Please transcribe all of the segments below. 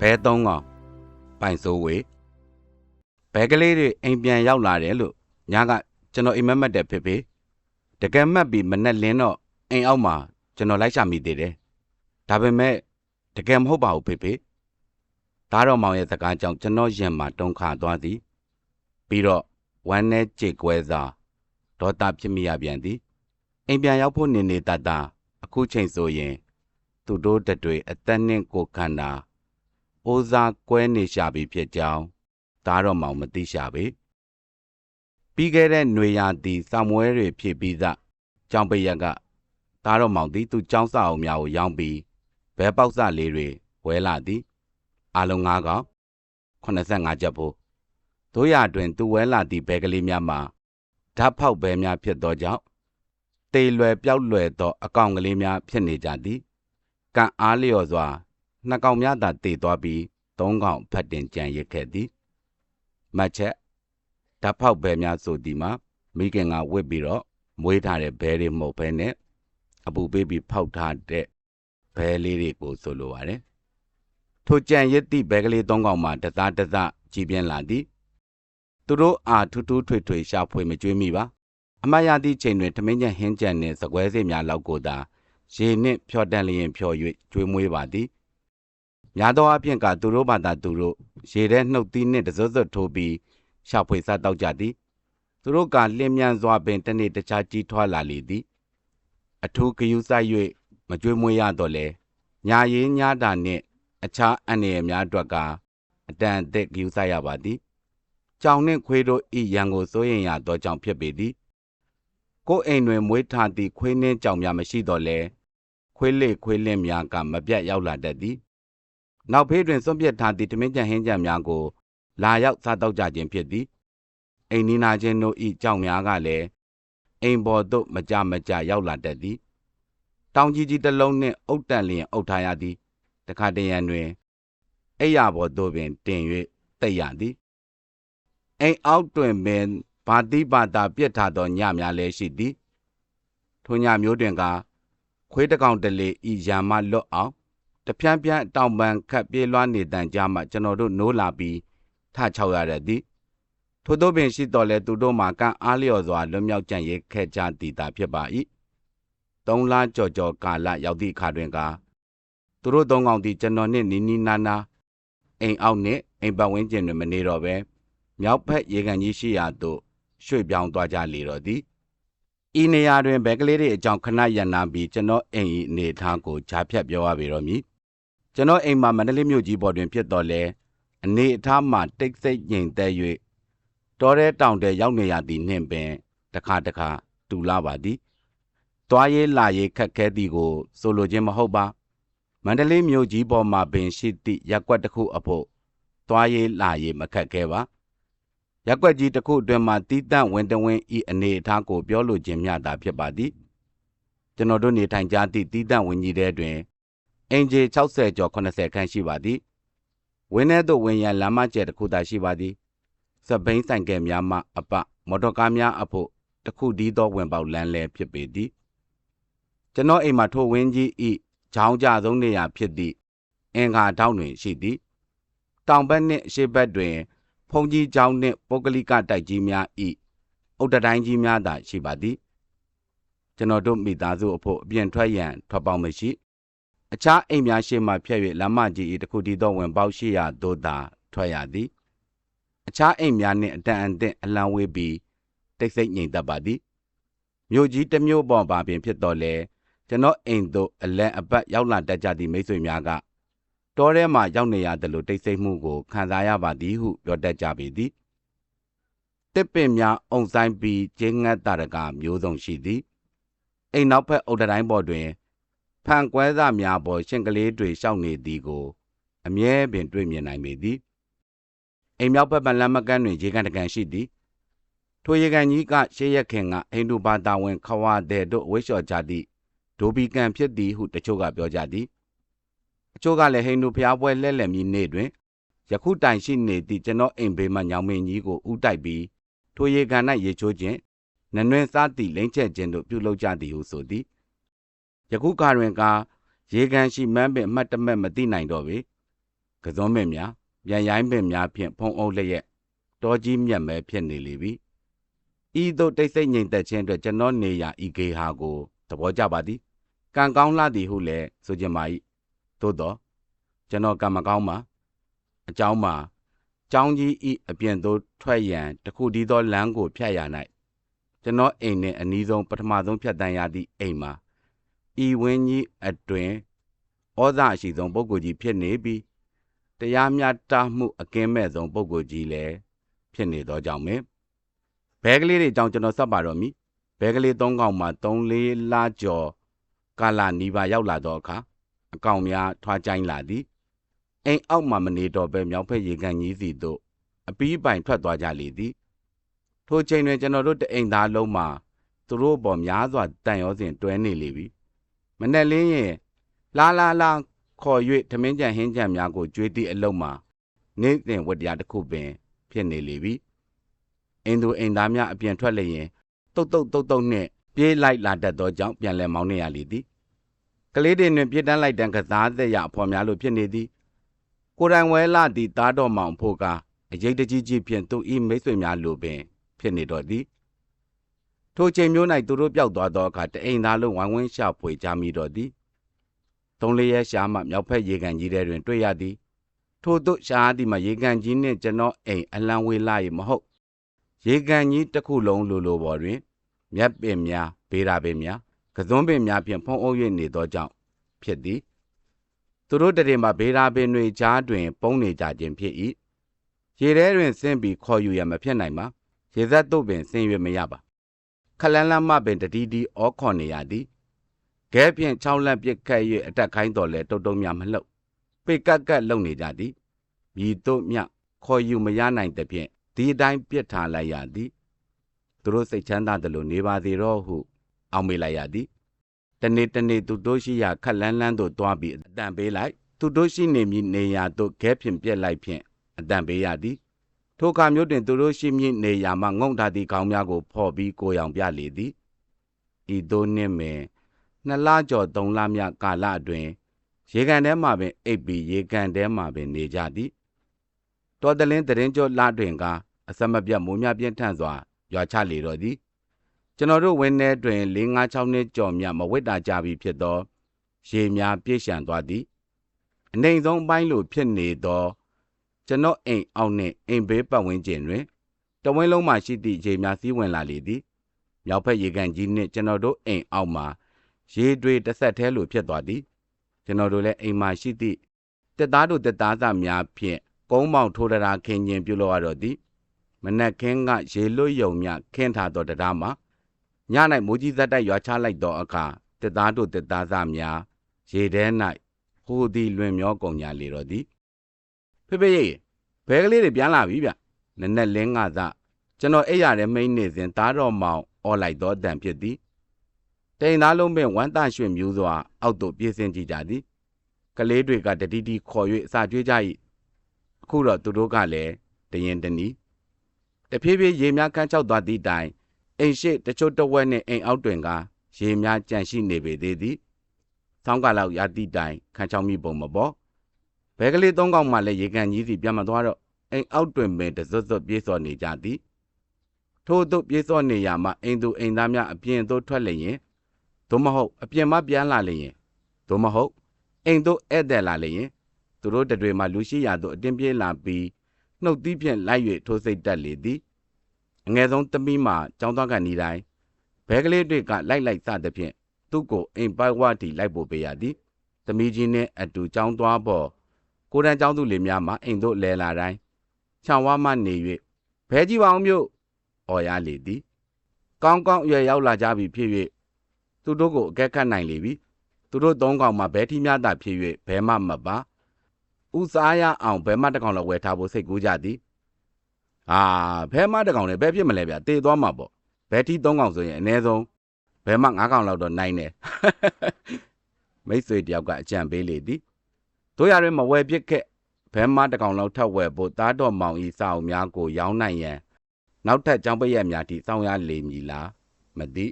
ဘဲသုံးကောင်ပိုင်စိုးဝေဘဲကလေးတွေအိမ်ပြန်ရောက်လာတယ်လို့ညကကျွန်တော်အိမ်မက်မက်တဲ့ဖေဖေတကယ်မှတ်ပြီးမနဲ့လင်းတော့အိမ်အောက်မှာကျွန်တော်လိုက်ရှာမိသေးတယ်ဒါပေမဲ့တကယ်မဟုတ်ပါဘူးဖေဖေဒါတော့မောင်ရဲ့စကားကြောင့်ကျွန်တော်ရင်မှာတုန်ခါသွားသည်ပြီးတော့ဝမ်းနဲ့ကြေကွဲစာဒေါသဖြစ်မိရပြန်သည်အိမ်ပြန်ရောက်ဖို့နေနေတတ်တာအခုချိန်ဆိုရင် သူတို့တတွေအသက်နှင့်ကိုယ်ခန္ဓာ အိုးစားကွဲနေရှာပြီဖြစ်ကြောင်းဒါတော့မောင်မသိရှာပေပြီးခဲ့တဲ့ຫນွေရာသီစောင်မွဲတွေဖြစ်ပြီးသားကြောင်ပရက်ကဒါတော့မောင်သည်သူចောင်းစာအုပ်များကိုရောင်းပြီးဘဲပေါက်စလေးတွေဝဲလာသည်အလုံး၅កောင်85ချက်ဖို့တို့ရတွင်သူဝဲလာသည့်ဘဲကလေးများမှာဓာတ်ဖောက်ဘဲများဖြစ်သောကြောင့်တေလွယ်ပြောက်လွယ်သောအကောင်ကလေးများဖြစ်နေကြသည် ကံအားလျော်စွာ နှစ်ကောင်များသာတည်သွားပြီးသုံးကောင်ဖတ်တင်ကြံရစ်ခဲ့သည်မတ်ချက်ဓာတ်ဖောက်ဘဲများဆိုသည်မှာမိခင်ကဝစ်ပြီးတော့မွေးထားတဲ့ဘဲတွေမဟုတ်ဘဲနဲ့အပူပေးပြီးဖောက်ထားတဲ့ဘဲလေးတွေကိုဆိုလိုပါတယ်ထိုကြံရစ်သည့်ဘဲကလေးသုံးကောင်မှတသားတသားကြီးပြင်းလာသည်သူတို့အားထူးထူးထွေထွေရှာဖွေမကြွေးမိပါအမတ်ရသည့်ချိန်တွင်ထမင်းညက်ဟင်းကြံနှင့်စကွဲစိတ်များလောက်ကိုသာရေနှင့်ဖြော်တန်လျင်ဖြော်၍ကျွေးမွေးပါသည် များသောအားဖြင့်ကသူတို့ဘာသာသူတို့ရေထဲနှုတ်သီးနှင့်တစွတ်စွတ်ထိုးပြီးရှာဖွေစားတောက်ကြသည်သူတို့ကလင်းမြန်စွာပင်တစ်နေ့တခြားကြီးထွားလာလေသည်အထူးဂယုဆိုင်၍မကျွေးမွေးရတော့လဲညာရင်းညာတာနှင့်အခြားအန္တရာယ်များအတွက်ကအတန်အသက်ဂယုဆိုင်ရပါသည်ကြောင်နှင့်ခွေးတို့ဤရန်ကိုစိုးရင်ရသောကြောင့်ဖြစ်ပေသည်ကိုယ်အိမ်တွင်မွေးထားသည့်ခွေးနှင်းကြောင်များမရှိတော့လဲခွေးလေခွေးလင့်များကမပြတ်ရောက်လာတတ်သည် နောက်ဖေးတွင်စွန့်ပစ်ထားသည့်တမင်းကြံဟင်းကြံများကို လာရောက်စားတော့ကြခြင်းဖြစ်သည်အိမ်နီးနာချင်းတို့ဤကြောင်များကလည်းအိမ်ပေါ်သို့မကြမကြရောက်လာတတ်သည်တောင်ကြီးကြီးတစ်လုံးနှင့်အုတ်တန်လျင်အုတ်ထားရသည်တခါတရံတွင်အိယာပေါ်သို့ပင်တင်၍တိတ်ရသည်အိမ်အောက်တွင်ပင်ဘာတိဘာတာပြစ်ထားသောညများလည်းရှိသည်ထိုညမျိုးတွင်ကခွေးတကောင်တလေဤရံမလွတ်အောင် တပြန်းပြန်းတောင်ပန်ခတ်ပြေးလွှားနေတန်ကြမှကျွန်တော်တို့နိုးလာပြီးထချောက်ရတဲ့သည်ထို့သောပင်ရှိတော်လဲသူတို့မှာကံအားလျော်စွာလွတ်မြောက်ကြံ့ရေးခဲ့ကြသည်သာဖြစ်ပါ၏သုံးလကြော်ကြော်ကာလရောက်သည့်အခါတွင်ကသူတို့သုံးကောင်သည်ကျွန်တော်နှင့်နီးနီးနားနားအိမ်အောက်နှင့်အိမ်ပတ်ဝန်းကျင်တွင်မနေတော့ဘဲမြောက်ဘက်ရေကန်ကြီးရှိရာသို့ရွှေ့ပြောင်းသွားကြလေတော့သည်ဤနေရာတွင်ဘဲကလေးတွေအကြောင်းခဏရန်နာပြီးကျွန်တော်အိမ်၏အနေအထားကိုဂျာဖြတ်ပြောရပေတော့မည် ကျွန်တော်အိမ်မှာမန္တလေးမြို့ကြီးပေါ်တွင်ဖြစ်တော်လဲအနေအထားမှာတိတ်ဆိတ်ငြိမ်သက်၍တော်တဲ့တောင်တဲ့ရောက်နေရသည်နှင့်ပင်တခါတခါတူလာပါသည်သွားရေးလာရေးခက်ခဲသည်ကို ဆိုလိုခြင်းမဟုတ်ပါမန္တလေးမြို့ကြီးပေါ်မှာပင်ရှိသည့်ရက်ကွက်တစ်ခုအဖို့သွားရေးလာရေးမခက်ခဲပါရက်ကွက်ကြီးတစ်ခုအတွင်းမှာတီးတန့်ဝင်တဝင်းဤအနေအထားကိုပြောလိုခြင်းမျှတာဖြစ်ပါသည်ကျွန်တော်တို့နေထိုင်ကြသည့်တီးတန့်ဝင်ကြီးတဲတွင် အင်ဂျီ60ကျော်80ခန်းရှိပါသည်ဝင်းထဲသို့ဝင်ရန်လမ်းမကျဲတစ်ခုသာရှိပါသည်စပိန်ဆိုင်ကယ်များမှအပမော်တော်ကားများအဖို့တစ်ခုတည်းသောဝင်ပေါက်လမ်းလဲဖြစ်ပေသည်ကျွန်တော်အိမ်မှာထိုဝင်းကြီးဤချောင်းကြဆုံးနေရာဖြစ်သည့်အင်္ဂါတောင်းတွင်ရှိသည်တောင်ဘက်နှင့်အရှေ့ဘက်တွင်ဖုန်ကြီးကျောင်းနှင့်ပုဂ္ဂလိကတိုက်ကြီးများဤအုတ်တတိုင်းကြီးများသာရှိပါသည်ကျွန်တော်တို့မိသားစုအဖို့အပြင်ထွက်ရန်ထွက်ပေါက်မရှိ အခြားအိမ်များရှိမှဖြတ်၍လမ်းမကြီးဤတစ်ခုတည်းသောဝင်ပေါက်ရှိရာသို့သာထွက်ရသည်အခြားအိမ်များနှင့်အတန်အသင့်အလံဝေးပြီးတိတ်ဆိတ်ငြိမ်သက်ပါသည်မြို့ကြီးတစ်မြို့ပေါ်ပါပင်ဖြစ်တော်လဲကျွန်တော်အိမ်သို့အလံအပတ်ရောက်လာတတ်ကြသည့်မိတ်ဆွေများကတောထဲမှရောက်နေရသလိုတိတ်ဆိတ်မှုကိုခံစားရပါသည်ဟုပြောတတ်ကြပေသည်တစ်ပင်များအုံဆိုင်ပြီးကျင်းငတ်တာရကမျိုးစုံရှိသည်အိမ်နောက်ဘက်အုတ်တိုင်းပေါ်တွင် ဖန်ကွဲသားများပေါ်ရှင်ကလေးတွေရှောက်နေသည်ကို အမြဲပင်တွေ့မြင်နိုင်ပေသည်အိမ်မြောက်ဘက်ပလမ်းမကန်းတွင်ရေကန်တကန်ရှိသည်ထိုရေကန်ကြီးကရှေးရက်ခင်ကဟိန္ဒူဘာသာဝင် ခဝါတဲ့တို့ဝိလျှော်ကြသည့်ဒိုဘီကန်ဖြစ်သည်ဟုတချို့ကပြောကြသည်အချို့ကလည်းဟိန္ဒူဖျားပွဲလှဲ့လှယ်မီနေ့တွင်ယခုတိုင်ရှိနေသည့်ကျွန်တော်အိမ်ဘေးမှညောင်မင်းကြီးကိုဥတိုက်ပြီးထိုရေကန်၌ရေချိုးခြင်းနနွင်စားသည့်လိမ့်ချက်ခြင်းတို့ပြုလုပ်ကြသည်ဟုဆိုသည် ယခုကတွင်ကရေကန်ရှိမှန်းပင်အမှတ်တမဲ့မသိနိုင်တော့ပေကစွန်းပင်များပြန်ရိုင်းပင်များဖြင့်ဖုံးအုပ်လျက်တောကြီးမြတ်မဲဖြစ်နေလေပြီဤသို့တိတ်ဆိတ်ငြိမ်သက်ခြင်းအတွက်ကျွန်တော်နေရာဤဂေဟာကိုသဘောကျပါသည်ကံကောင်းလှသည်ဟုလည်းဆိုကြပါ၏သို့တော့ကျွန်တော်ကံမကောင်းပါအကြောင်းမှာကျောင်းကြီးဤအပြင်သို့ထွက်ရန်တခုတည်းသောလမ်းကိုဖြတ်ရ၌ကျွန်တော်အိမ်နှင့်အနီးဆုံးပထမဆုံးဖြတ်တန်းရသည့်အိမ်မှာ ဤဝင်းကြီးအတွင်ဩဇာအရှိဆုံးပုဂ္ဂိုလ်ကြီးဖြစ်နေပြီးတရားမျှတမှုအကင်းမဲ့ဆုံးပုဂ္ဂိုလ်ကြီးလည်းဖြစ်နေသောကြောင့်ပဲဘဲကလေးတွေအကြောင်းကျွန်တော်စပ်ပါတော့မီဘဲကလေး၃កောင်မှာ၃၄လကျော်ကာလနီးပါရောက်လာသောအခါအကောင်များထွားကြိုင်းလာသည်အိမ်အောက်မှမနေတော့ပဲမြောက်ဖက်ရေကန်ကြီးစီသို့အပီးပိုင်ထွက်သွားကြလေသည်ထိုချိန်တွင်ကျွန်တော်တို့တအိမ်သားလုံးမှာသူတို့ပေါ်များစွာတန်ရောစဉ်တွဲနေလေပြီ မနဲ့လင်းရင်လာလာလာခေါ်၍သမင်းကြံဟင်းကြံများကိုကြွေးသည့်အလုံးမှာနေ့စဉ်ဝတ္တရားတစ်ခုပင် ဖြစ်နေလေပြီအိမ်သူအိမ်သားများအပြင်ထွက်လျင်တုတ်တုတ်တုတ်တုတ်နှင့်ပြေးလိုက်လာတတ်သောကြောင့်ပြန်လဲမောင်းနေရလေသည်ကလေးတွေနှင့်ပြစ်တန်းလိုက်တန်းကစားသက်ရအဖော်များလိုဖြစ်နေသည်ကိုယ်တိုင်ဝဲလာသည့်သားတော်မောင်ဖို့ကအရေးတကြီးကြီးဖြင့်သူ၏မိတ်ဆွေများလိုပင် ဖြစ်နေတော့သည် ထိုချိန်မျိုး၌သူတို့ပျောက်သွားသောအခါတအိမ်သားလုံးဝိုင်းဝန်းရှာဖွေကြမိတော့သည်သုံးလေးရက်ရှာမှမြောက်ဖက်ရေကန်ကြီးထဲတွင်တွေ့ရသည် ထို့သို့ရှားသည်မှာရေကန်ကြီးနှင့်ကျွန်တော်အိမ်အလံဝေးလာ၏မဟုတ်ရေကန်ကြီးတစ်ခုလုံးလိုလိုပေါ်တွင် မြက်ပင်များဗေဒပင်များကစွန်းပင်များဖြင့်ဖုံးအုပ်၍နေသောကြောင့်ဖြစ်သည်သူတို့တရင်မှာဗေဒပင်တွေကြားတွင် ပုံနေကြခြင်းဖြစ်၏ရေထဲတွင်ဆင်းပြီးခေါ်ယူရမဖြစ်နိုင်ပါရေသက်တို့ပင်ဆင်း၍မရပါ ခလန်းလန်းမှပင်တတိတီဩခေါ်နေရသည်ခဲဖြင့်၆လက်ပြစ်ခတ်၍အတက်ခိုင်းတော်လဲတုတ်တုံများမလှုပ်ပေကက်ကက်လုံနေကြသည်မြည်တို့မြခေါ်ယူမရနိုင်သဖြင့်ဒီအတိုင်းပြစ်ထားလိုက်ရသည်သူတို့စိတ်ချမ်းသာတယ်လို့နေပါသေးတော့ဟုအောက်မေ့လိုက်ရသည်တနေ့တနေ့သူတို့ရှိရာခက်လန်းလန်းသို့တွားပြီးအတန်ပေးလိုက်သူတို့ရှိနေမည်နေရာသို့ခဲဖြင့်ပြက်လိုက်ဖြင့်အတန်ပေးရသည် ထိုအခါမျိုးတွင်သူတို့ရှိမည်နေရာမှငုံထားသည့်ခေါင်းများကိုဖော်ပြီးကိုရောင်ပြလေသည်ဤသို့နှင့်ပင်နှစ်လကျော်သုံးလမြကာလအတွင်းရေကန်ထဲမှပင်အိပ်ပြီးရေကန်ထဲမှပင်နေကြသည်တော်တလင်းတရင်ကျော်လတွင်ကအစမပြတ်မိုးများပြင်းထန်စွာရွာချလေတော့သည်ကျွန်တော်တို့ဝင်းထဲတွင်၄၅၆နှစ်ကျော်မြမဝိတ္တာကြပြီဖြစ်သောရေများပြည့်ရှံသွားသည်အနေဆုံးအပိုင်းလိုဖြစ်နေသော ကျွန်တော်အိမ်အောက်နှင့်အိမ်ဘေးပတ်ဝန်းကျင်တွင်တဝင်းလုံးမှရှိသည့်ရေများစီးဝင်လာလေသည်မြောက်ဖက်ရေကန်ကြီးနှင့်ကျွန်တော်တို့အိမ်အောက်မှာရေတွေတစ်ဆက်တည်းလိုဖြစ်သွားသည်ကျွန်တော်တို့လည်းအိမ်မှာရှိသည့်တက်သားတို့တက်သားသားများဖြင့်ကုန်းပေါင်ထိုးတရာခင်းခြင်းပြုလုပ်ရတော့သည်မနက်ခင်းကရေလွတ်ယုံမြခင်းထားသောတရားမှာည၌မိုးကြီးဇက်တိုက်ရွာချလိုက်သောအခါတက်သားတို့တက်သားသားများရေထဲ၌ဟိုသည်လွင်မျောကုန်ကြလေတော့သည် ဖေဖေရေဘဲကလေးတွေပြန်လာပြီဗျနက်နက်လင်းကသာကျွန်တော်အိပ်ရတဲ့မိန်းနေစဉ်သားတော်မောင်အော်လိုက်သောတန်ဖြစ်သည်တိန်သားလုံးပင်ဝမ်းတရွှင်မြူးစွာအောက်သို့ပြေးဆင်းကြည့်ကြသည်ကလေးတွေကတတိတီခေါ်၍အစာကျွေးကြ၏အခုတော့သူတို့ကလည်းတရင်တနီတဖြည်းဖြည်းရေများကန်းချောက်သွားသည့်တိုင်အိမ်ရှိတချို့တဝက်နှင့်အိမ်အောက်တွင်ကရေများကြန့်ရှိနေပေသေးသည်ဆောင်းကလောက်ရသည့်တိုင်ခန်းချောက်မိပုံမပေါ် ဘဲကလေးသုံးကောင်မှလည်းရေကန်ကြီးစီပြန်မသွားတော့အိမ်အောက်တွင်ပင်တစွတ်စွတ်ပြေးစော်နေကြသည်ထို့သို့ပြေးစော်နေရမှအိမ်သူအိမ်သားများအပြင်သို့ထွက်လျင်သို့မဟုတ်အပြင်မှပြန်လာလျင်သို့မဟုတ်အိမ်သို့ဧည့်သည်လာလျင်သူတို့တတွေမှလူရှိရာသို့အတင်းပြေးလာပြီးနှုတ်သီးဖြင့်လိုက်၍ထိုးစိတ်တက်လေသည်အငယ်ဆုံးသမီးမှចောင်းသွားကန်ဒီတိုင်းဘဲကလေးတွေကလိုက်လိုက်စသဖြင့်သူ့ကိုအိမ်ပိုက်ဝတီလိုက်ပို့ပေးရသည်သမီးကြီးနှင့်အတူចောင်းသွားပေါ် ကိုရန်ចောင်းသူလေးများမှအိမ်သို့လဲလာတိုင်းခြံဝါမှနေ၍ဘဲကြီးပါအောင်မြို့အော်ရလေသည်ကောင်းကောင်းရွယ်ရောက်လာကြပြီဖြစ်၍သူတို့ကိုအကဲခတ်နိုင်လေပြီသူတို့သုံးကောင်မှဘဲထီးများသာဖြစ်၍ဘဲမှမပါဥစားရအောင်ဘဲမှတစ်ကောင်လောက်ဝယ်ထားဖို့စိတ်ကူးကြသည်အာဘဲမှတစ်ကောင်လည်းဘဲဖြစ်မလဲဗျတေသွားမှာပေါ့ဘဲထီးသုံးကောင်ဆိုရင်အ ਨੇ ဆုံးဘဲမှငါးကောင်လောက်တော့နိုင်တယ်မိတ်ဆွေတယောက်ကအကြံပေးလေသည် တို့ရရင်မဝယ်ပြစ်ခဲ့ဘဲမှတစ်ကောင်လောက်ထပ်ဝယ်ဖို့သားတော်မောင်ဤစာအုပ်များကိုရောင်းနိုင်ရန်နောက်ထပ်ကြောင်းပရက်များထိစောင့်ရလေမည်လားမသိ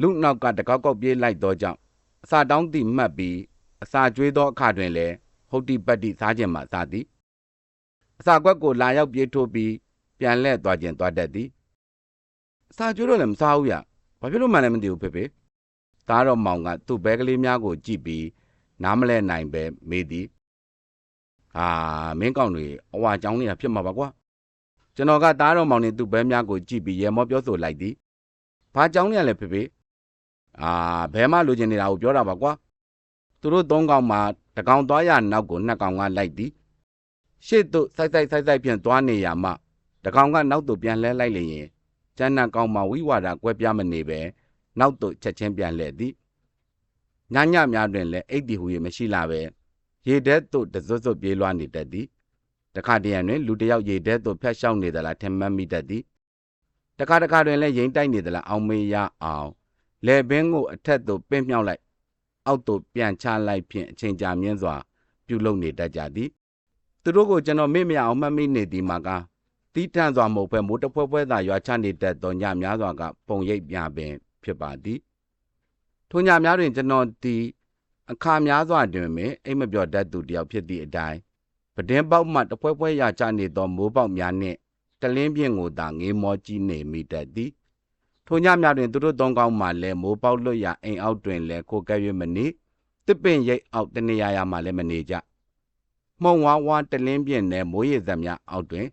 လူနောက်ကတကောက်ကောက်ပြေးလိုက်သောကြောင့်အစာတောင်းတိမှတ်ပြီးအစာကျွေးသောအခါတွင်လည်းဟဟုတ်တိပတ်တိစားခြင်းမှစားသည်အစာကွက်ကိုလာရောက်ပြေးထိုးပြီးပြန်လှည့်သွားခြင်းသွားတတ်သည်အစာကျိုးတော့လည်းမစားဘူးရဘာဖြစ်လို့မှလည်းမသိဘူးဖေဖေသားတော်မောင်ကသူ့ဘဲကလေးများကိုကြည့်ပြီး နားမလဲနိုင်ပဲမေးသည်ဟာမင်းကောင်းတွေအဝါကြောင်းနေတာဖြစ်မှာပါကွာကျွန်တော်ကသားတော်မောင်နဲ့သူ့ဘဲများကိုကြည့်ပြီးရေမောပြောဆိုလိုက်သည်ဘာကြောင်းနေရလဲဖေဖေအာဘဲမလိုချင်နေတာကိုပြောတာပါကွာသူတို့သုံးကောင်မှာတကောင်သွားရနောက်ကိုနှစ်ကောင်ကလိုက်သည်ရှေ့သို့စိုက်စိုက်စိုက်စိုက်ဖြင့်သွားနေရမှတကောင်ကနောက်သို့ပြန်လဲလိုက်လျင်ကျန်းနကောင်မှာဝိဝါဒကွဲပြားမနေပဲနောက်သို့ချက်ချင်းပြန်လှည့်သည် ညညများတွင်လည်းအိတ်တီဟူ၍မရှိလာပဲရေထဲသို့တစွတ်စွတ်ပြေးလွှားနေတတ်သည်တခါတရံတွင်လူတစ်ယောက်ရေထဲသို့ဖျက်ရှောက်နေသလားထင်မှတ်မိတတ်သည်တခါတခါတွင်လည်းရင်တိုက်နေသလားအောင်မေးရအောင်လေဘင်းကိုအထက်သို့ပင့်မြောက်လိုက်အောက်သို့ပြန်ချလိုက်ဖြင့်အချိန်ကြာမြင့်စွာ ပြုလုပ်နေတတ်ကြသည်သူတို့ကိုကျွန်တော်မေ့မရအောင်မှတ်မိနေသည်မှာကားတီးထန်စွာမဟုတ်ဘဲမိုးတဖွဲဖွဲသာရွာချနေတတ်သောညများစွာကပုံရိပ်ပြပင်ဖြစ်ပါသည် ထိုညများတွင်ကျွန်တော်သည်အခါများစွာတွင်ပင်အိမ်မပြောတတ်သူတယောက်ဖြစ်သည့်အတိုင်းပဒင်းပေါက်မှတဖွဲဖွဲရချနေသောမိုးပေါက်များနှင့်တလင်းပြင်းကိုသာငေးမောကြည့်နေမိတတ်သည်ထိုညများတွင်သူတို့သုံးကောင်းမှလည်းမိုးပေါက်လွတ်ရာအိမ်အောက်တွင်လည်းကိုကဲ့၍မနေတစ်ပင်ရိပ်အောက်တနေရာရာမှလည်းမနေကြမှုံဝါဝါတလင်းပြင်းနဲ့မိုးရည်သက်များအောက်တွင်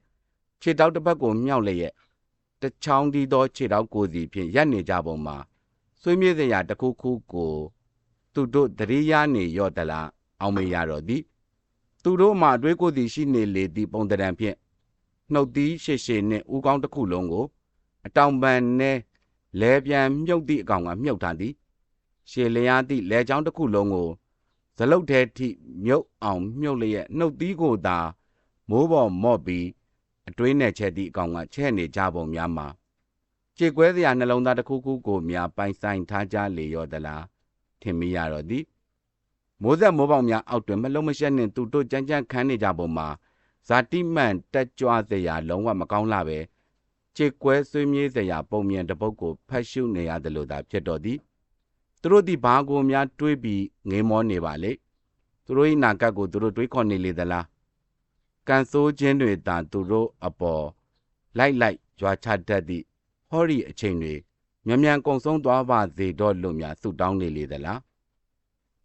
ခြေတောက်တစ်ပတ်ကိုမြောက်လျက်တချောင်းဒီသောခြေတောက်ကိုစီဖြင့်ရက်နေကြပုံမှာ ဆွေးမြေ့စရာတစ်ခုခုကိုသူတို့တရိယာနေရော့တလားအောင်မေရတော့သည် သူတို့မှအတွေးကိုယ်စီရှိနေလေသည့်ပုံတံဖြင့်နှုတ်သီးရှေရှေနှင့်ဥကောင်းတစ်ခုလုံးကို အတောင်ပန်နဲ့လဲပြန်မြုပ်သည့်အကောင်ကမြုပ်ထားသည် ရှေလျားသည့်လဲချောင်းတစ်ခုလုံးကိုဇလုတ်ထဲထိမြုပ်အောင်မြုပ်လျက်နှုတ်သီးကိုသာမိုးပေါ်မော့ပြီးအတွင်းနဲ့ချဲသည့်အကောင်ကချဲ့နေကြပုံများမှာ ကြေကွဲစရာနှလုံးသားတစ်ခုခုကိုများပိုင်ဆိုင်ထားကြလေရောသလားထင်မိရတော့သည်မိုးဆက်မိုးပေါင်များအောက်တွင်မလုံးမရှက်နှင့်သူတို့ကြမ်းကြမ်းခန်းနေကြပုံမှာဇာတိမှန်တက်ကြွစရာလုံးဝမကောင်းလာပဲကြေကွဲဆွေးမြေးစရာပုံမြင်တစ်ပုဒ်ကိုဖတ်ရှုနေရတယ်လို့သာဖြစ်တော်သည်သူတို့ဒီဘာကိုများတွေးပြီးငေးမောနေပါလေသူတို့၏နာကတ်ကိုသူတို့တွေးခေါ်နေလေသလားကန်ဆိုးခြင်းတွေသာသူတို့အပေါ်လိုက်လိုက်ရွာချတတ်သည့် ဟောဒီအချိန်တွေမြန်မြန်ကုံဆုံးသွားပါစေတော့လို့များဆုတောင်းနေလေသလား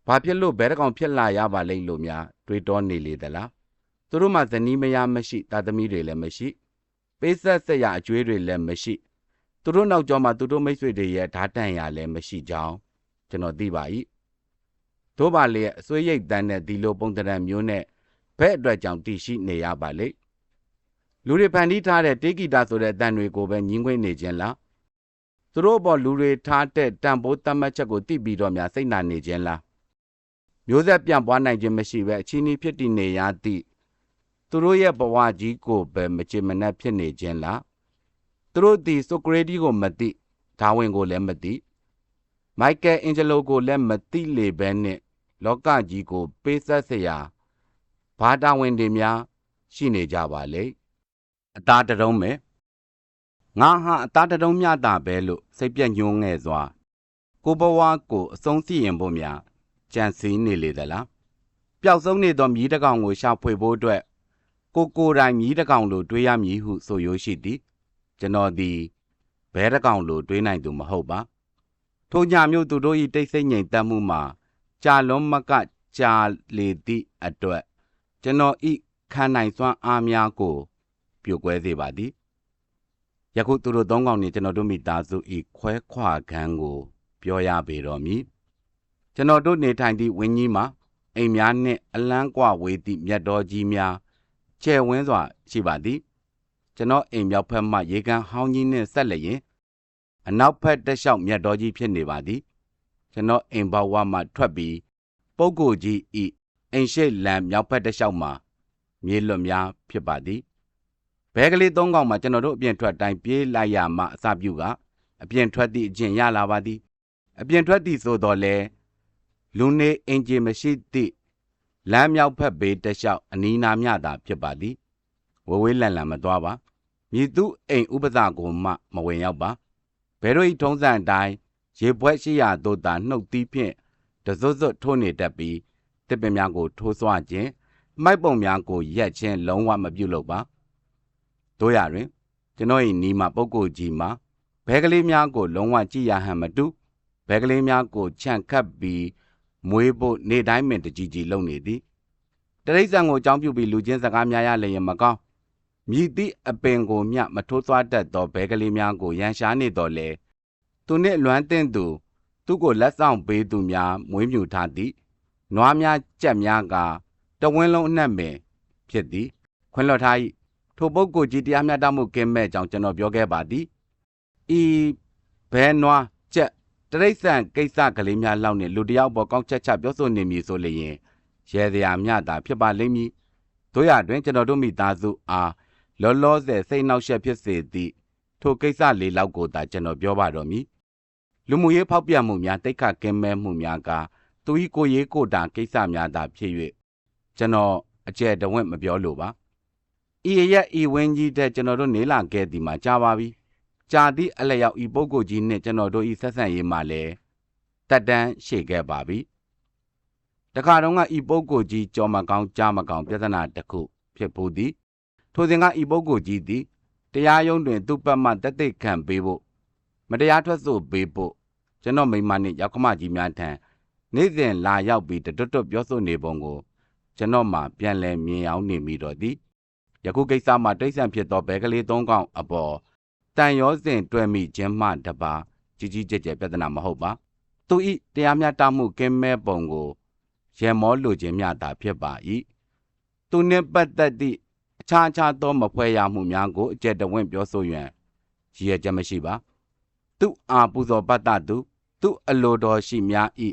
ဘာဖြစ်လို့ဘဲတကောင်ဖြစ်လာရပါလိမ့်လို့များတွေးတောနေလေသလားသူတို့မှဇနီးမယားမရှိတာသမီတွေလည်းမရှိပေးဆက်ဆက်ရအကျွေးတွေလည်းမရှိသူတို့နောက်ကျောမှာသူတို့မိတ်ဆွေတွေရဲ့ဓာတ်တန်ရလည်းမရှိကြောင်းကျွန်တော်သိပါ၏တို့ပါလေအစွေးရိတ်တန်းတဲ့ဒီလိုပုံတံမျိုးနဲ့ဘဲ့အတွက်ကြောင့်တည်ရှိနေရပါလေ လူတွေဖန်တီးထားတဲ့တေဂီတာဆိုတဲ့အတန်တွေကိုပဲညင်းခွင့်နေခြင်းလားသူတို့ဘောလူတွေထားတဲ့တန်ဖိုးသတ်မှတ်ချက်ကိုသိပြီးတော့များစိတ်နာနေခြင်းလားမျိုးဆက်ပြန့်ပွားနိုင်ခြင်းမရှိပဲအချင်းဤဖြစ်တည်နေရသည့်သူတို့ရဲ့ဘဝကြီးကိုပဲမချေမနှက်ဖြစ်နေခြင်းလားသူတို့ဒီဆိုကရေတီကိုမသိဒါဝင်ကိုလည်းမသိမိုက်ကယ်အင်ဂျလိုကိုလည်းမသိလေပဲနဲ့လောကကြီးကို ပေးဆက်စရာဘာတာဝင်တွေများ ရှိနေကြပါလေ။ အသားတရုံးမယ်ငါဟာအသားတရုံးမြတာပဲလို့စိတ်ပြက်ညှိုးငဲ့စွာကိုဘဝကိုအဆုံးစီရင်ဖို့များကြံစည်နေလေသလားပျောက်ဆုံးနေသောမြည်တကောင်ကိုရှာဖွေဖို့အတွက်ကိုကိုယ်တိုင်မြည်တကောင်လိုတွေးရမည်ဟုဆိုရိုးရှိသည်ကျွန်တော်သည်ဘဲတကောင်လိုတွေးနိုင်သူမဟုတ်ပါထိုညမျိုးသူတို့၏တိတ်ဆိတ်ငြိမ်သက်မှုမှာကြာလွန်မကကြာလေသည့်အတွက်ကျွန်တော်ဤခံနိုင်စွမ်းအားများကို ပြိုကွဲစေပါသည်ယခုသူတို့သုံးကောင်နေကျွန်တော်တို့မိသားစုဤခွဲခွာခန်းကို ပြောရပေတော်မူကျွန်တော်တို့နေထိုင်သည့်ဝင်းကြီးမှာအိမ်များနှင့်အလန်းကွာဝေးသည့်မြတ်တော်ကြီးများကျဲဝင်းစွာရှိပါသည်ကျွန်တော်အိမ်မြောက်ဖက်မှရေကန်ဟောင်းကြီးနှင့်ဆက်လျင်အနောက်ဖက်တက်လျှောက်မြတ်တော်ကြီးဖြစ်နေပါသည်ကျွန်တော်အိမ်ဘဝမှထွက်ပြီးပုပ်ကိုကြီးဤအိမ်ရှိလံမြောက်ဖက်တက်လျှောက်မှာမြေလွတ်များဖြစ်ပါသည် ဘဲကလေးသုံးကောင်မှာကျွန်တော်တို့အပြင်ထွက်တိုင်းပြေးလိုက်ရမှအစပြုကအပြင်ထွက်သည့်အကျင့်ရလာပါသည်အပြင်ထွက်သည့်ဆိုတော့လေလူနေအင်ဂျီမရှိသည့်လမ်းမြောက်ဖက်ဘေးတက်လျှောက်အနီးနားမြတာဖြစ်ပါသည်ဝဝေးလန်လန်မသွားပါမြည်သူအိမ်ဥပဒကိုမှမဝင်ရောက်ပါဘဲတို့ဤထုံးစံအတိုင်းရေပွဲရှိရာသို့သာနှုတ်သီးဖြင့်တစွတ်စွတ်ထိုးနေတတ်ပြီးတစ်ပင်များကိုထိုးဆွခြင်းမိုက်ပုံများကိုရက်ချင်းလုံးဝမပြုတ်လို့ပါ တို့ရတွင်ကျွန်တော်၏နီးမှာပုဂ္ဂိုလ်ကြီးမှာဘဲကလေးများကို လုံးဝကြည်ရဟန်မတူဘဲကလေးများကိုခြံခတ်ပြီးမွေးဖို့နေတိုင်းပင်တကြီးကြီးလုပ်နေသည်တရိษံကိုအကြောင်းပြုပြီးလူချင်းစကားများရလျင်မကောင်းမြည်သည့်အပင်ကိုမျှမထိုးသွားတတ်သောဘဲကလေးများကိုရန်ရှားနေတော်လေသူနှင့်လွမ်းတင်သူသူကိုလက်ဆောင်ပေးသူများမွေးမြူထားသည်နွားများကြက်များကတဝင်းလုံးအနှံ့ပင်ဖြစ်သည်ခွင့်လွှတ်ထား၏ ထိုပုဂ္ဂိုလ်ကြီးတရားမျှတမှုကင်းမဲ့ကြောင်းကျွန်တော်ပြောခဲ့ပါသည်ဤဘဲနွားကြက်တရိษံကိစ္စကလေးများလောက်နှင့်လူတစ်ယောက်ပေါ်ကောင်းချက်ချပြောဆိုနေမည်ဆိုလျင်ရဲစရာမျှတာဖြစ်ပါလိမ့်မည်တို့ရတွင်ကျွန်တော်တို့မိသားစုအားလောလောဆယ်စိတ်နှောက်ယှက်ဖြစ်စေသည့်ထိုကိစ္စလေးလောက်ကိုသာကျွန်တော်ပြောပါတော့မည်လူမှုရေးဖောက်ပြန်မှုများတိတ်ခကင်းမဲ့မှုများကသူဤကိုရေးကိုတာကိစ္စများသာဖြစ်၍ကျွန်တော်အကျယ်တဝင့်မပြောလိုပါ ဤရက်ဤဝင်းကြီးတဲ့ကျွန်တော်တို့နေလာခဲ့သည်မှာကြာပါပြီကြာသည့်အလျောက်ဤပုဂ္ဂိုလ်ကြီးနှင့်ကျွန်တော်တို့ဤဆက်ဆံရေးမှာလည်းတက်တန်းရှေ့ခဲ့ပါပြီတခါတော့ကဤပုဂ္ဂိုလ်ကြီးကြော်မကောင်းကြားမကောင်းပြဿနာတစ်ခုဖြစ်ပူသည်ထိုစဉ်ကဤပုဂ္ဂိုလ်ကြီးသည်တရားရုံးတွင်သူ့ပတ်မှတက်သိခံပေးဖို့မတရားထွက်ဆိုပေးဖို့ကျွန်တော်မိမနှင့်ရောက်ခမကြီးများထံနေ့စဉ်လာရောက်ပြီးတတွတ်တွတ်ပြောဆိုနေပုံကိုကျွန်တော်မှပြန်လည်မြင်အောင်နေမိတော့သည် ယခုကိစ္စမှာတိတ်ဆန်ဖြစ်သောဘဲကလေးသုံးကောင်အပေါ်တန်ရောစဉ်တွေ့မိခြင်းမှတပါကြီးကြီးကျယ်ကျယ်ပြဿနာမဟုတ်ပါသူဤတရားမျှတမှုကင်းမဲ့ပုံကိုရေမောလိုခြင်းမျှတာဖြစ်ပါ၏သူနှင့်ပတ်သက်သည့်အခြားခြားသောမဖွဲရမှုများကိုအကျက်တဝင့်ပြောဆိုရန်ရည်ရချက်မရှိပါသူအာပူဇော်ပတ်တသူသူအလိုတော်ရှိများဤ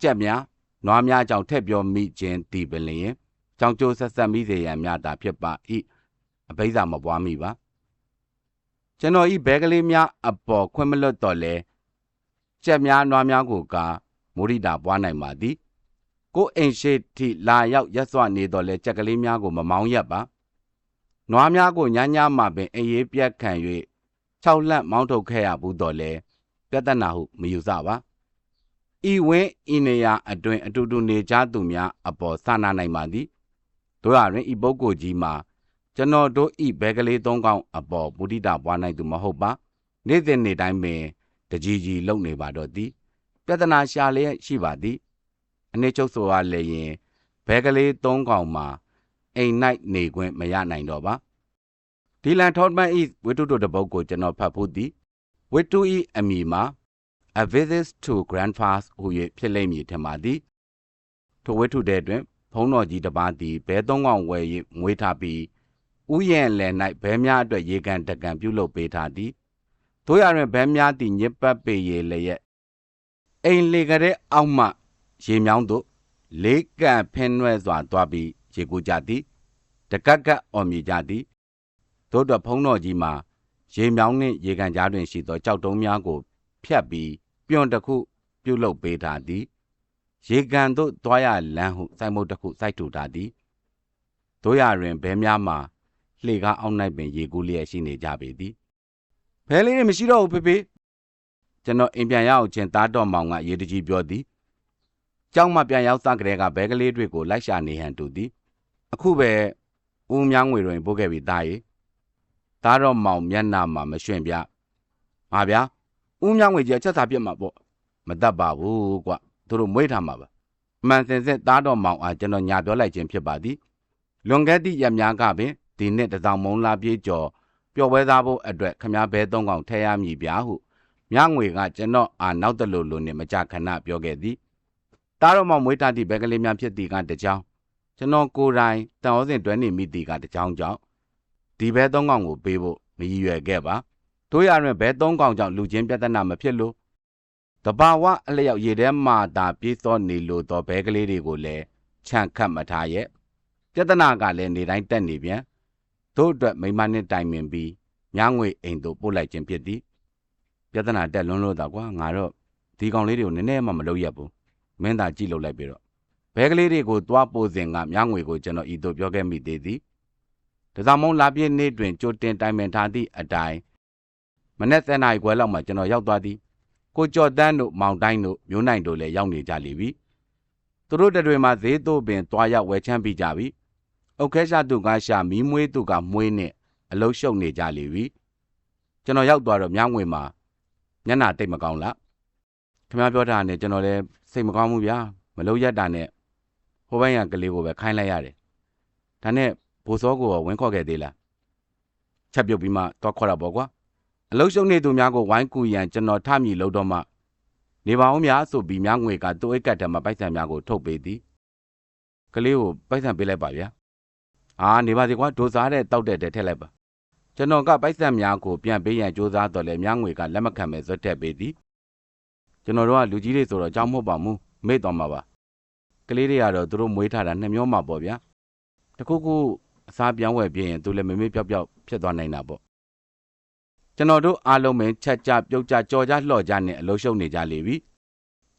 ကြက်များနွားများကြောင့်ထက်ပြောမိခြင်းတည်ပင်လျင် ကြောင်ကျိုးဆက်ဆက်မိစေရန်များတာဖြစ်ပါ၏အဘိဓါမပွားမိပါကျွန်တော်ဤဘဲကလေးများအပေါ်ခွင့်မလွတ်တော့လဲကြက်များနွားများကိုကမုရိတာပွားနိုင်ပါသည်ကိုအိမ်ရှိထိလာရောက်ရက်စွနေတော့လဲကြက်ကလေးများကိုမမောင်းရက်ပါနွားများကိုညညမှပင်အေးရေးပြက်ခံ၍၆လက်မောင်းထုတ်ခဲ့ရဘူးတော့လဲပြဿနာဟုမယူဆပါဤဝင်းဤနေရာအတွင်အတူတူနေကြသူများအပေါ်ဆနာနိုင်ပါသည် တို့ရတွင်ဤပုဂ္ဂိုလ်ကြီးမှာကျွန်တော်တို့ဤဘဲကလေးသုံးကောင်အပေါ်မုဒိတာပွားနိုင်သူမဟုတ်ပါနေ့စဉ်နေ့တိုင်းပင်တကြီးကြီးလုံနေပါတော့သည်ပြဿနာရှာလျက်ရှိပါသည်အနည်းချုပ်ဆိုရလည်းရင်ဘဲကလေးသုံးကောင်မှာအိမ်၌နေခွင့်မရနိုင်တော့ပါဒီလန်ထော့မန်ဤဝိတုတို့တပုတ်ကိုကျွန်တော်ဖတ်ဖို့သည်ဝိတုဤအမိမှာ a visit to grandfathers ဟူ၍ဖြစ်လိမ့်မည်ထင်ပါသည်ထိုဝိထုတဲ့တွင် ဘုန်းတော်ကြီးတစ်ပါးသည်ဘဲသုံးကောင်ဝယ်၍မွေးထားပြီးဥယျာဉ်လယ်၌ဘဲများအတွက်ရေကန်တကန်ပြုလုပ်ပေးထားသည်တို့ရတွင်ဘဲများသည်ညစ်ပတ်ပေရေလျက်အိမ်လေကတဲ့အောက်မှရေမြောင်းသို့လေးကန်ဖင်းနွဲ့စွာသွားပြီးရေကူးကြသည်တကက်ကက်အော်မြည်ကြသည်တို့တော့ဘုန်းတော်ကြီးမှာရေမြောင်းနှင့်ရေကန်ကြားတွင်ရှိသောကြောက်တုံးများကိုဖြတ်ပြီးပြွန်တစ်ခုပြုတ်လုပေးထားသည် ရေကန်သို့သွားရလမ်းဟုစိုက်မုတ်တစ်ခုစိုက်ထူထားသည်တို့ရတွင်ဘဲများမှာလှေကားအောက်၌ပင်ရေကူးလျက်ရှိနေကြပေသည်ဘဲလေးတွေမရှိတော့ဘူးဖေဖေကျွန်တော်အိမ်ပြန်ရအောင်ချင်းသားတော်မောင်ကရေတကြီးပြောသည်ကျောင်းမှပြန်ရောက်စကလေးကဘဲကလေးတွေကိုလိုက်ရှာနေဟန်တူသည်အခုပဲဦးမြောင်းငွေတွင်ပို့ခဲ့ပြီးသားရေသားတော်မောင်မျက်နှာမှာမရွှင်ပြဟာဗျာဦးမြောင်းငွေကြီးအချက်စာပြစ်မှာပေါ့မတတ်ပါဘူးကွ သူတို့မွေးထားမှာပါမှန်စင်စစ်သားတော်မောင်အားကျွန်တော်ညာပြောလိုက်ခြင်းဖြစ်ပါသည်လွန်ခဲ့သည့်ရက်များကပင်ဒီနှစ်တစောင်မုံလာပြေးကျော်ပျော်ပွဲသားဖို့အတွက်ခမားဘဲသုံးကောင်ထဲရမည်ဗျာဟုမြငွေကကျွန်တော်အားနောက်တလူလူနဲ့မကြခဏပြောခဲ့သည်သားတော်မောင်မွေးထားသည့်ဘဲကလေးများဖြစ်သည်ကတကြောင်ကျွန်တော်ကိုယ်တိုင်တန်ဟောစဉ်တွဲနေမိသည်ကတကြောင်ကြောင့်ဒီဘဲသုံးကောင်ကိုပေးဖို့မရည်ရွယ်ခဲ့ပါတို့ရရင်ဘဲသုံးကောင်ကြောင့်လူချင်းပြဿနာမဖြစ်လို့ တဘာဝအလျောက်ရေထဲမှာသာပြေးသောနေလို့တော့ဘဲကလေးတွေကိုလည်းခြံခတ်မထားရဲ့ပြဿနာကလည်းနေတိုင်းတက်နေပြန်တို့အတွက်မိမနဲ့တိုင်ပင်ပြီးညာငွေအိမ်တို့ပို့လိုက်ခြင်းဖြစ်သည်ပြဿနာတက်လွန်းလို့တော့ကွာငါတော့ဒီကောင်လေးတွေကိုနည်းနည်းမှမလုပ်ရဘူးမင်းသာကြည့်လို့လိုက်ပြီးတော့ဘဲကလေးတွေကိုသွားပို့စဉ်ကညာငွေကိုကျွန်တော်ဤတို့ပြောခဲ့မိသေးသည်တစားမုံလာပြည့်နေ့တွင်ကြိုတင်တိုင်ပင်ထားသည့်အတိုင်းမနေ့7နာရီခွဲလောက်မှကျွန်တော်ရောက်သွားသည် ကိုကြော်တန်းတို့မောင်တိုင်းတို့မျိုးနိုင်တို့လည်းရောက်နေကြလိမ့်ပြီသူတို့တတွေမှာဈေးသို့ပင်သွားရောက်ဝယ်ချမ်းပြီးကြပြီအုတ်ခဲရှာသူကရှာမီးမွေးသူကမွေးနဲ့အလုံးရှုပ်နေကြလေပြီကျွန်တော်ရောက်သွားတော့မြငွေမှာမျက်နှာတိတ်မကောင်းလားခင်ဗျားပြောတာနဲ့ကျွန်တော်လည်းစိတ်မကောင်းဘူးဗျာမလို့ရက်တာနဲ့ဟိုဘက်ရန်ကလေးကိုပဲခိုင်းလိုက်ရတယ်ဒါနဲ့ဘိုးစောကိုဝင်းခေါ်ခဲ့သေးလားချက်ပြုတ်ပြီးမှတော့ခေါ်တာပေါ့ကွာ အလုံးရှုပ်နေသူများကိုဝိုင်းကူရန်ကျွန်တော်ထမြည်လို့တော့မှနေပါအောင်များဆိုပြီးမြငွေကသူ့အိတ်ကတ်ထဲမှာပိုက်ဆံများကိုထုတ်ပေးသည်ကလေးကိုပိုက်ဆံပေးလိုက်ပါဗျာအာနေပါစေကွာဒိုစားတဲ့တောက်တဲ့တဲ့ထည့်လိုက်ပါကျွန်တော်ကပိုက်ဆက်များကိုပြန်ပေးရန်ကြိုးစားတော့လဲမြငွေကလက်မခံမဲ့ဇွတ်တက်ပေးသည်ကျွန်တော်တို့ကလူကြီးတွေဆိုတော့ကြောင်းမဟုတ်ပါဘူးမေ့တော်မှာပါကလေးတွေကတော့သူတို့မွေးထားတာနှစ်မျောမှာပေါ့ဗျာတခုခုအစားပြောင်းဝယ်ပြရင်သူလည်းမမေ့ပြောက်ပြောက်ဖြစ်သွားနိုင်တာပေါ့ ကျွန်တော်တို့အားလုံးပဲချက်ကြပြုတ်ကြကြော်ကြလှော်ကြနဲ့အလုံးရှုံနေကြလေပြီ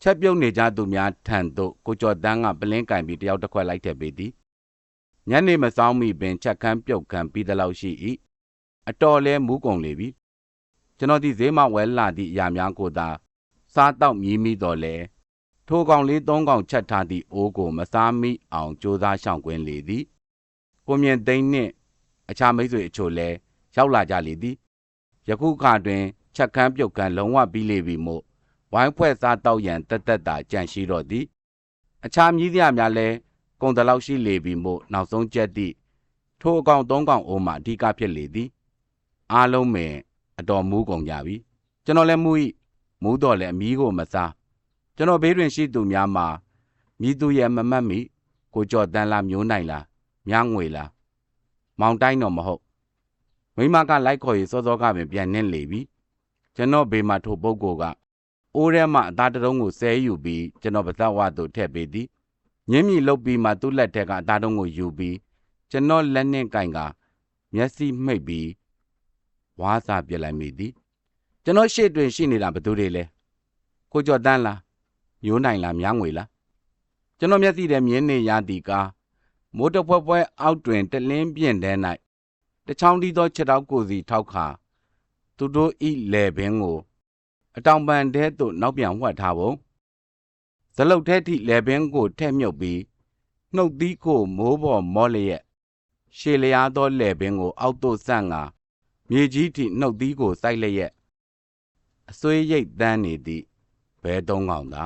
ချက်ပြုတ်နေကြသူများထံသို့ကိုကျော်တန်းကပလင်းကင်ပြီးတယောက်တစ်ခွက်လိုက်ထည့်ပေးသည်ညနေမစောင်းမီပင်ချက်ခမ်းပြုတ်ခမ်းပြီးသလောက်ရှိ၏အတော်လဲမူးကုန်လေပြီကျွန်တော်ဒီဈေးမှဝဲလာသည့်အရာများကိုသာစားတော့မြည်မိတော့လဲထိုကောင်လေးသုံးကောင်ချက်ထားသည့်အိုးကိုမစားမိအောင်ကြိုးစားရှောင်ကွင်းလေသည်ကိုမြင့်သိန်းနှင့်အခြားမိတ်ဆွေအချို့လဲရောက်လာကြလေသည် ယခုခါတွင်ချက်ခမ်းပြုတ်ခမ်းလုံးဝပြီးလေပြီမို့ဝိုင်းဖွဲ့စားတော့ရန်တက်တက်တာကြန့်ရှိတော့သည်အခြားမြည်စရာများလဲကုန်တလောက်ရှိလေပြီမို့နောက်ဆုံးချက်သည့်ထိုအကောင်သုံးကောင်အိုးမှအဓိကဖြစ်လေသည်အားလုံးပင်အတော်မူးကုန်ကြပြီကျွန်တော်လည်းမူး၏မူးတော့လည်းအမီးကိုမစားကျွန်တော်ဘေးတွင်ရှိသူများမှာမြည်သူရဲ့မမတ်မိကိုကြော်တန်းလားမျိုးနိုင်လားမြငွေလားမောင်တိုင်းတော့မဟုတ် မိမကလိုက်ခေါ်ရေးစောစောကပင်ပြန်နှင်းလေပြီကျွန်တော်ဘေးမှာထိုပုဂ္ဂိုလ်ကအိုးထဲမှအသားတစ်လုံးကိုဆဲယူပြီးကျွန်တော်ပါဇက်ဝါသို့ထည့်ပေးသည်ညင်းမြီလုတ်ပြီးမှသူ့လက်ထက်ကအသားတုံးကိုယူပြီးကျွန်တော်လက်နဲ့ကင်ကမျက်စိမှိတ်ပြီးဝါးစာပြစ်လိုက်မိသည်ကျွန်တော်ရှေ့တွင်ရှိနေတာဘသူတွေလဲကိုကျော်တန်းလားမျိုးနိုင်လားမြားငွေလားကျွန်တော်မျက်စိထဲမြင်းနေရသည်ကားမိုးတဖွဲဖွဲအောက်တွင်တလင်းပြင့်တဲ့၌ တချောင်းတီးသောခြေထောက်ကိုစီထောက်ခါသူတို့ဤလေပင်ကို အတောင်ပန်တဲသို့နောက်ပြန်ဝှက်ထားပုံဇလုတ်ထဲထိလေပင်ကိုထဲ့မြုပ်ပြီးနှုတ်သီးကိုမိုးပေါ်မောလျက်ရှေလျားသောလေပင်ကိုအောက်သို့ဆန့်ကာမြေကြီးထိနှုတ်သီးကိုစိုက်လျက်အစွေးရိတ်တန်းနေသည့်ဘဲသုံးကောင်သာ